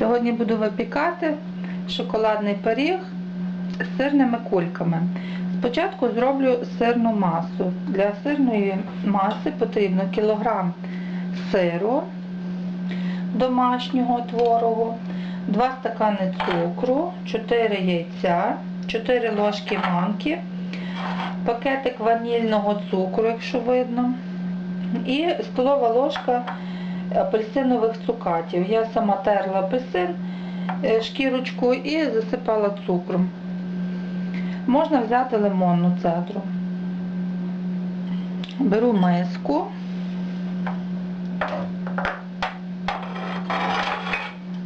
Сьогодні буду випікати шоколадний пиріг з сирними кульками. Спочатку зроблю сирну масу. Для сирної маси потрібно кілограм сиру домашнього творогу, 2 стакани цукру, 4 яйця, 4 ложки манки, пакетик ванільного цукру, якщо видно, і столова ложка апельсинових цукатів. Я сама терла апельсин, е, шкірочку і засипала цукром. Можна взяти лимонну цедру. Беру миску.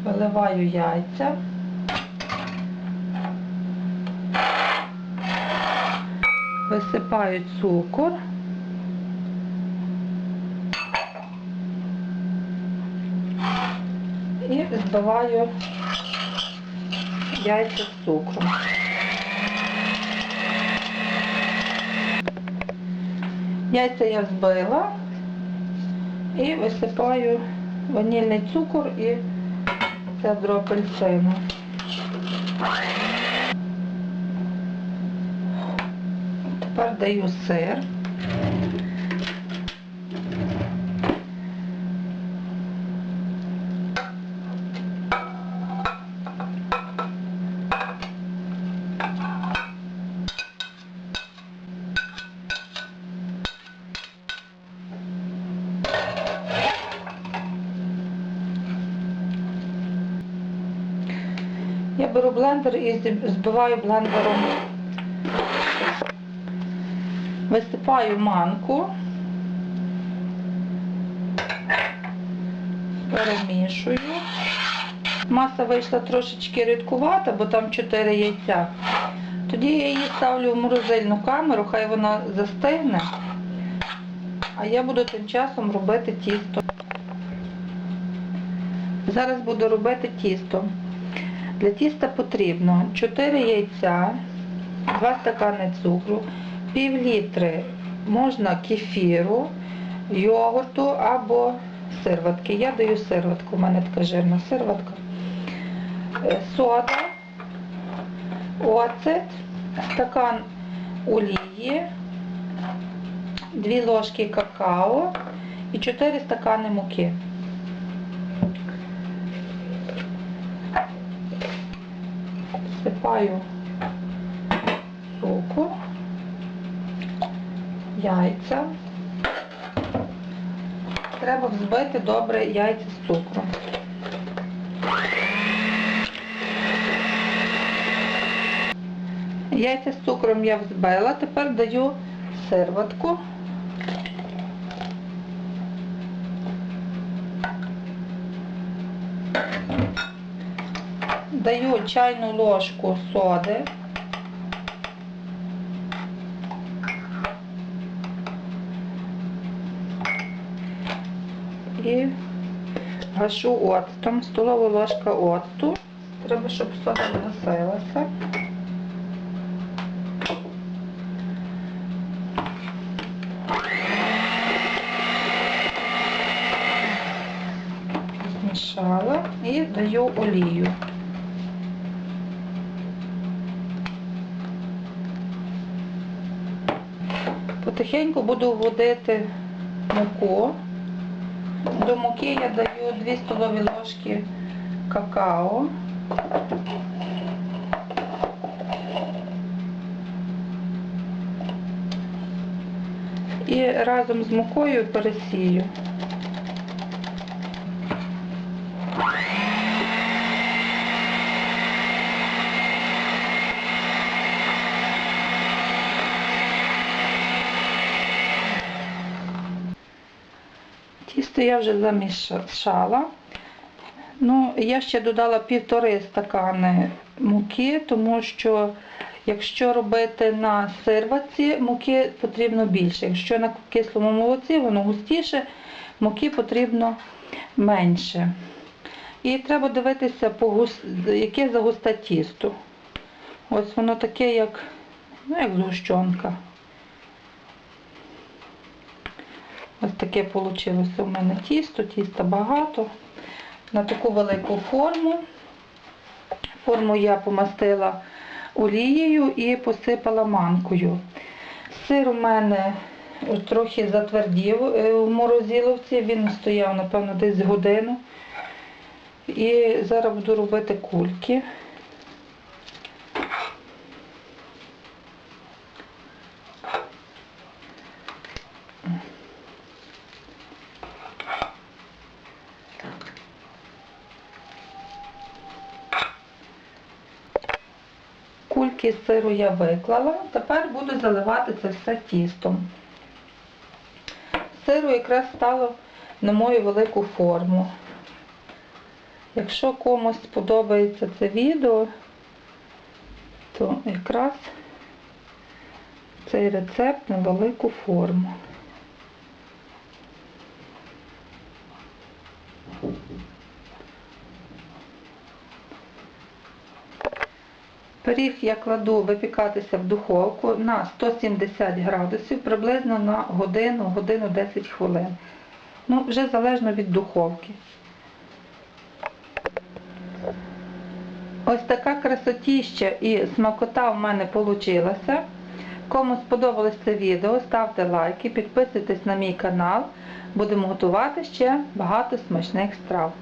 Виливаю яйця. Висипаю цукор. І збиваю яйця з цукром. Яйця я збила і висипаю ванільний цукор і цедру апельсину. Тепер даю сир. Я беру блендер і збиваю блендером. Висипаю манку. Перемішую. Маса вийшла трошечки рідкувата, бо там 4 яйця. Тоді я її ставлю в морозильну камеру, хай вона застигне. А я буду тим часом робити тісто. Зараз буду робити тісто. Для тіста потрібно 4 яйця, 2 стакани цукру, пів літри можна кефіру, йогурту або сирватки. Я даю сирватку, у мене така жирна сирватка. Е, Сода, оцет, стакан олії, 2 ложки какао і 4 стакани муки. Всипаю цукор, яйця. Треба взбити добре яйця з цукром. Яйця з цукром я взбила, тепер даю сирватку. Даю чайну ложку соди. І гашу оцтом, столова ложка оцту. Треба, щоб сода вносилася. Змішала і даю олію. Потихеньку буду вводити муку. До муки я даю 2 столові ложки какао. І разом з мукою пересію. Тісто я вже замішала. Ну, я ще додала півтори стакани муки, тому що якщо робити на сирваці, муки потрібно більше. Якщо на кислому молоці, воно густіше, муки потрібно менше. І треба дивитися, яке загусте тісто. Ось воно таке, як, ну, як згущенка. Ось таке вийшло у мене тісто, тіста багато. на таку велику форму. Форму я помастила олією і посипала манкою. Сир у мене трохи затвердів е, в морозиловці, він стояв, напевно, десь годину. І зараз буду робити кульки. Кульки з сиру я виклала. Тепер буду заливати це все тістом. Сиру якраз стало на мою велику форму. Якщо комусь сподобається це відео, то якраз цей рецепт на велику форму. Пиріг я кладу випікатися в духовку на 170 градусів приблизно на годину, годину 10 хвилин. Ну, вже залежно від духовки. Ось така красотіща і смакота в мене вийшла. Кому сподобалось це відео, ставте лайки, підписуйтесь на мій канал. Будемо готувати ще багато смачних страв.